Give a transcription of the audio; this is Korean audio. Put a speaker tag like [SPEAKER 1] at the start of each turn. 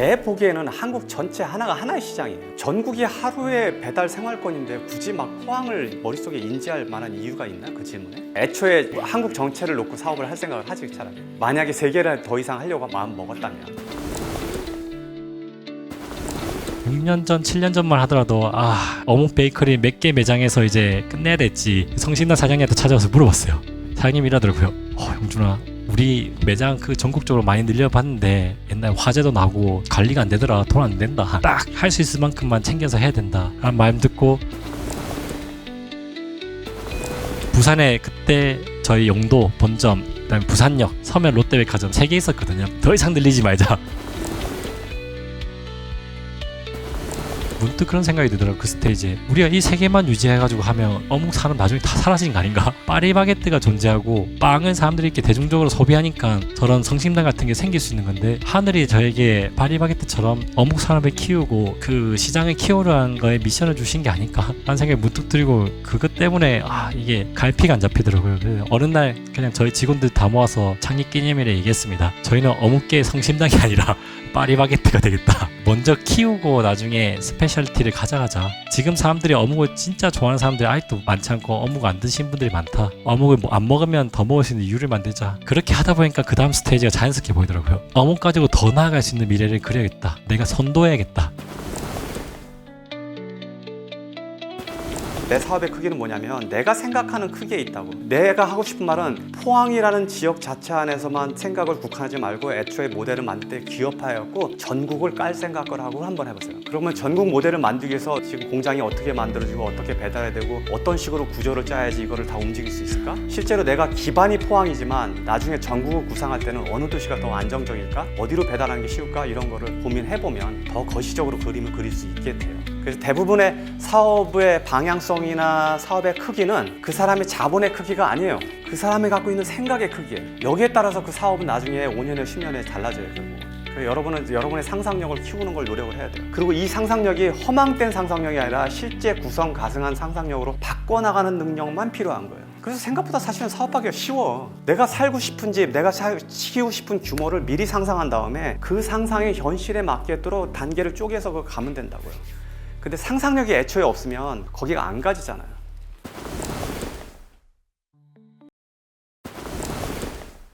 [SPEAKER 1] 내 보기에는 한국 전체 하나가 하나의 시장이에요. 전국이 하루의 배달 생활권인데 굳이 막 포항을 머릿속에 인지할 만한 이유가 있나 그 질문에? 애초에 한국 정체를 놓고 사업을 할 생각을 하지 차라리. 만약에 세 개를 더 이상 하려고 마음 먹었다면
[SPEAKER 2] 6년 전, 7년 전만 하더라도 아 어묵 베이커리 몇 개 매장에서 이제 끝내야 됐지 성신당 사장님한테 찾아가서 물어봤어요 사장님 이러더라고요 어 영준아 우리 매장 그 전국적으로 많이 늘려봤는데 옛날 화재도 나고 관리가 안 되더라 돈 안 된다. 딱 할 수 있을 만큼만 챙겨서 해야 된다. 라는 말 듣고 부산에 그때 저희 용도 본점 그다음에 부산역 서면 롯데백화점 세 개 있었거든요. 더 이상 늘리지 말자 문득 그런 생각이 들더라고 그 스테이지에 우리가 이 세 개만 유지해가지고 하면 어묵 산업 나중에 다 사라지는 거 아닌가? 파리바게뜨가 존재하고 빵은 사람들이 이렇게 대중적으로 소비하니까 저런 성심당 같은 게 생길 수 있는 건데 하늘이 저에게 파리바게뜨처럼 어묵 산업을 키우고 그 시장을 키우라는 거에 미션을 주신 게 아닐까? 라는 생각이 문득 들고 그것 때문에 아 이게 갈피가 안 잡히더라고요 그래서 어느 날 그냥 저희 직원들 다 모아서 창립 기념일에 얘기했습니다 저희는 어묵계의 성심당이 아니라 파리바게뜨가 되겠다. 먼저 키우고 나중에 스페셜 티를 가져가자. 지금 사람들이 어묵을 진짜 좋아하는 사람들이 아직도 많지 않고 어묵 안 드신 분들이 많다. 어묵을 뭐 안 먹으면 더 먹을 수 있는 이유를 만들자. 그렇게 하다 보니까 그 다음 스테이지가 자연스럽게 보이더라고요. 어묵 가지고 더 나아갈 수 있는 미래를 그려야겠다. 내가 선도해야겠다.
[SPEAKER 1] 내 사업의 크기는 뭐냐면 내가 생각하는 크기에 있다고. 내가 하고 싶은 말은 포항이라는 지역 자체 안에서만 생각을 국한하지 말고 애초에 모델을 만들 때 기업화였고 전국을 깔 생각을 하고 한번 해보세요. 그러면 전국 모델을 만들기 위해서 지금 공장이 어떻게 만들어지고 어떻게 배달해야 되고 어떤 식으로 구조를 짜야지 이거를 다 움직일 수 있을까? 실제로 내가 기반이 포항이지만 나중에 전국을 구상할 때는 어느 도시가 더 안정적일까? 어디로 배달하는 게 쉬울까? 이런 거를 고민해보면 더 거시적으로 그림을 그릴 수 있게 돼요. 그래서 대부분의 사업의 방향성이나 사업의 크기는 그 사람의 자본의 크기가 아니에요. 그 사람이 갖고 있는 생각의 크기예요. 여기에 따라서 그 사업은 나중에 5년에 10년에 달라져요. 결국. 여러분은 여러분의 상상력을 키우는 걸 노력을 해야 돼요. 그리고 이 상상력이 허망된 상상력이 아니라 실제 구성 가승한 상상력으로 바꿔나가는 능력만 필요한 거예요. 그래서 생각보다 사실은 사업하기가 쉬워. 내가 살고 싶은 집, 내가 살, 키우고 싶은 규모를 미리 상상한 다음에 그 상상의 현실에 맞게도록 단계를 쪼개서 그걸 가면 된다고요. 근데 상상력이 애초에 없으면 거기가 안 가지잖아요.